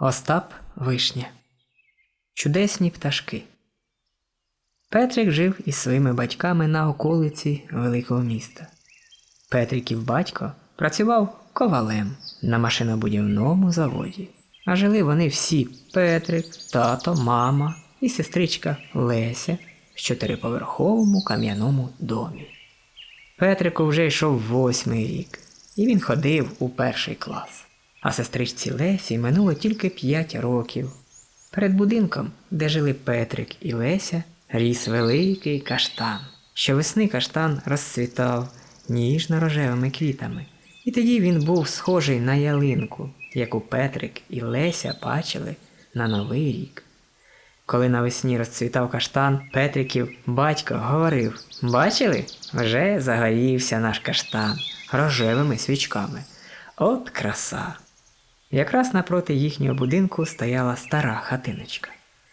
Остап Вишня. Чудесні пташки. Петрик жив із своїми батьками на околиці великого міста. Петриків батько працював ковалем на машинобудівному заводі. А жили вони всі Петрик, тато, мама і сестричка Леся в чотириповерховому кам'яному домі. Петрику вже йшов восьмий рік, і він ходив у перший клас. А сестричці Лесі минуло тільки п'ять років. Перед будинком, де жили Петрик і Леся, ріс великий каштан. Щовесни каштан розцвітав ніжно-рожевими квітами, і тоді він був схожий на ялинку, яку Петрик і Леся бачили на Новий рік. Коли навесні розцвітав каштан, Петриків батько говорив Бачили? Вже загорівся наш каштан рожевими свічками. От краса! Якраз напроти їхнього будинку стояла стара хатиночка.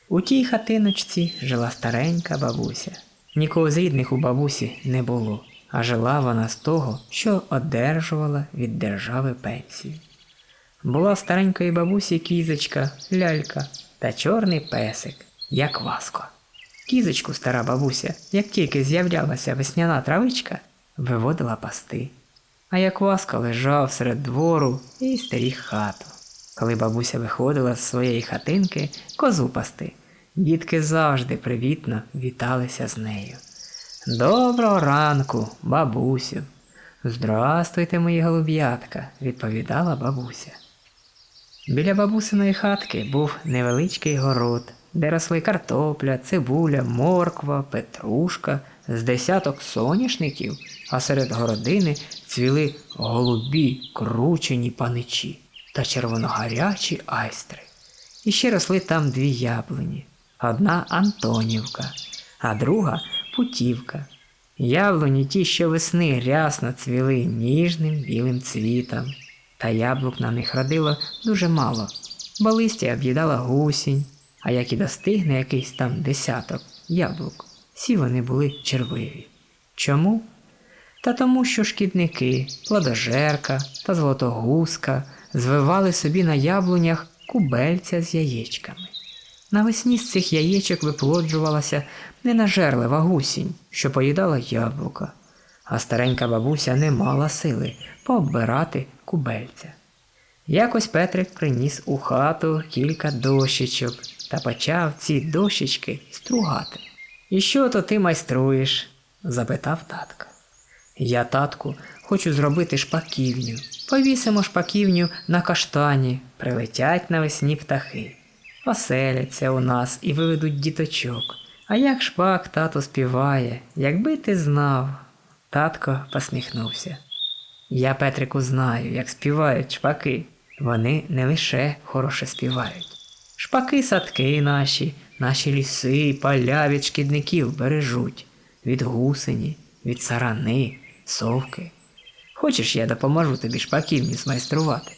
У тій хатиночці жила старенька бабуся. Нікого з рідних у бабусі не було, а жила вона з того, що одержувала від держави пенсію. Була старенької бабусі кізочка, лялька та чорний песик, як васко. Кізочку стара бабуся, як тільки з'являлася весняна травичка, виводила пасти. А як васка лежав серед двору і стеріг хату. Коли бабуся виходила з своєї хатинки козу пасти, дітки завжди привітно віталися з нею. Доброго ранку, бабусю. Здрастуйте, мої голуб'ятка, відповідала бабуся. Біля бабусиної хатки був невеличкий город, де росли картопля, цибуля, морква, петрушка, з десяток соняшників, а серед городини цвіли голубі кручені паничі та червоногарячі айстри. І ще росли там дві яблуні. Одна Антонівка, а друга Путівка. Яблуні ті щовесни рясно цвіли ніжним білим цвітом, та яблук на них родило дуже мало, бо листя об'їдала гусінь, а як і достигне якийсь там десяток яблук, всі вони були червиві. Чому? Та тому, що шкідники, плодожерка та золотогузка звивали собі на яблунях кубельця з яєчками. Навесні з цих яєчок виплоджувалася ненажерлива гусінь, що поїдала яблука, а старенька бабуся не мала сили пооббирати кубельця. Якось Петрик приніс у хату кілька дощечок та почав ці дощечки стругати. І що то ти майструєш? запитав татка. Я, татку, хочу зробити шпаківню. Повісимо шпаківню на каштані, прилетять навесні птахи. Оселяться у нас і виведуть діточок. А як шпак тато співає, якби ти знав. Татко посміхнувся. Я, Петрику, знаю, як співають шпаки. Вони не лише хороше співають. Шпаки садки наші, наші ліси, поля від шкідників бережуть, від гусені, від сарани, совки. Хочеш, я допоможу тобі шпаківню змайструвати?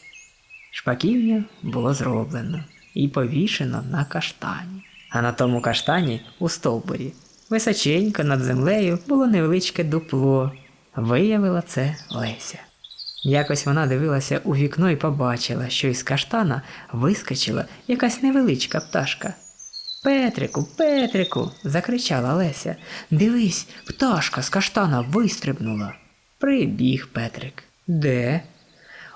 Шпаківню було зроблено і повішено на каштані. А на тому каштані у стовбурі височенько над землею було невеличке дупло. Виявила це Леся. Якось вона дивилася у вікно і побачила, що із каштана вискочила якась невеличка пташка. Петрику, Петрику, закричала Леся. Дивись, пташка з каштана вистрибнула. Прибіг Петрик. Де?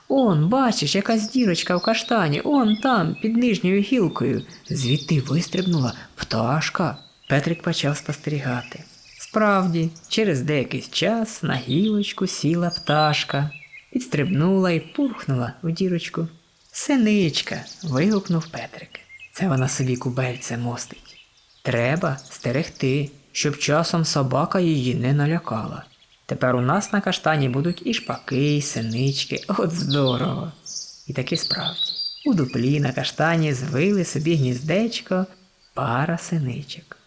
Он, бачиш, якась дірочка в каштані, он там, під нижньою гілкою. Звідти вистрибнула пташка. Петрик почав спостерігати. Справді, через деякий час на гілочку сіла пташка, підстрибнула і пурхнула в дірочку. Синичка. вигукнув Петрик. Це вона собі кубельце мостить. Треба стерегти, щоб часом собака її не налякала. Тепер у нас на каштані будуть і шпаки, і синички, от здорово. І таки справді, у дуплі на каштані звили собі гніздечко пара синичок.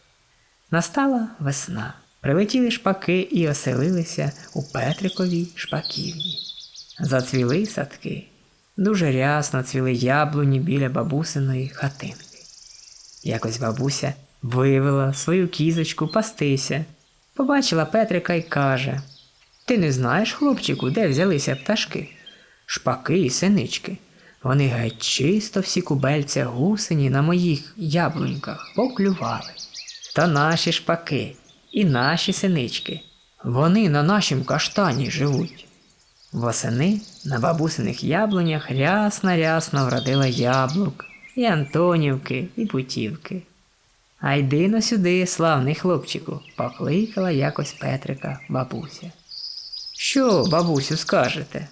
Настала весна. Прилетіли шпаки і оселилися у Петриковій шпаківні. Зацвіли садки. Дуже рясно цвіли яблуні біля бабусиної хатинки. Якось бабуся вивела свою кізочку пастися, побачила Петрика і каже Ти не знаєш, хлопчику, де взялися пташки? Шпаки і синички. Вони геть чисто всі кубельця гусені на моїх яблуньках поклювали. Та наші шпаки і наші синички. Вони на нашім каштані живуть. Восени на бабусиних яблунях рясно-рясно вродила яблук, і Антонівки, і путівки. А йди но сюди, славний хлопчику, покликала якось Петрика бабуся. Що, бабусю, скажете?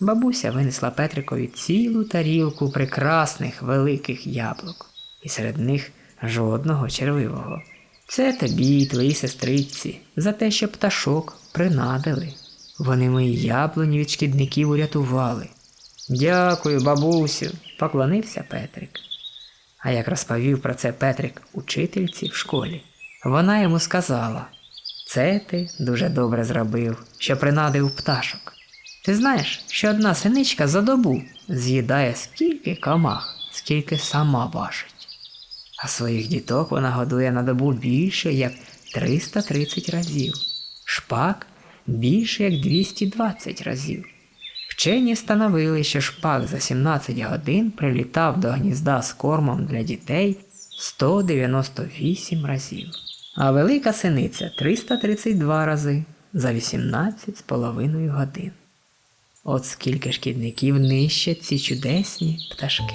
Бабуся винесла Петрикові цілу тарілку прекрасних великих яблук, і серед них жодного червивого. Це тобі, твої сестриці, за те, що пташок принадили. Вони мої яблуні від шкідників урятували. Дякую, бабусю, поклонився Петрик. А як розповів про це Петрик учительці в школі, вона йому сказала: Це ти дуже добре зробив, що принадив пташок. Ти знаєш, що одна синичка за добу з'їдає скільки камах, скільки сама важить. А своїх діток вона годує на добу більше, як 330 разів, шпак більше, як 220 разів. Вчені встановили, що шпак за 17 годин прилітав до гнізда з кормом для дітей 198 разів, а велика синиця 332 рази за 18 з половиною годин. От скільки шкідників нищать ці чудесні пташки.